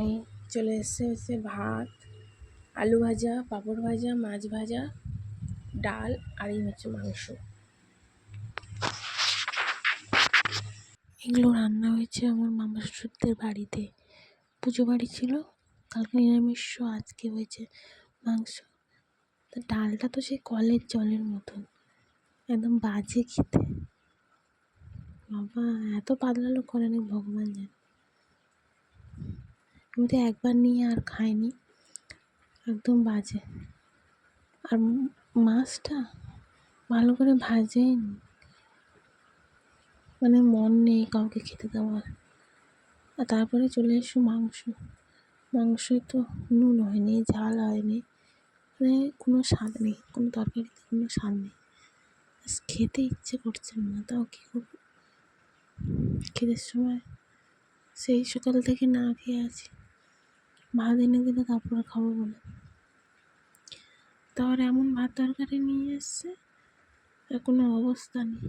এই চলে এসছে হচ্ছে ভাত, আলু ভাজা, পাঁপড় ভাজা, মাছ ভাজা, ডাল আর এই হচ্ছে মাংস। এগুলো রান্না হয়েছে আমার মামা শ্বশুরদের বাড়িতে। পুজো বাড়ি ছিল, কালকে নিরামিষ আজকে হয়েছে মাংস। তা ডালটা তো সেই কলের জলের মতন, একদম বাজে খেতে। বাবা, এত পাতলা লোক করেনি ভগবান জানে। আমি তো একবার নিয়ে আর খাইনি। একদম বাজে। আর মাছটা ভালো করে ভাজেনি মানে মন নেই কাউকে খেতে দেওয়ার। আর তারপরে চলে এসো মাংস। মাংসে তো নুন হয়নি, ঝাল হয়নি। মানে কোনো স্বাদ নেই, কোনো তরকারিতে কোনো স্বাদ নেই। খেতে ইচ্ছে করছে না, তাও কী করব? খিদের সময় সেই সকাল থেকে না খেয়ে আছি। ভাত এনে দিলে তারপরে খাব বলে। তার এমন ভাত তরকারি নিয়ে এসছে কোনো অবস্থা নেই।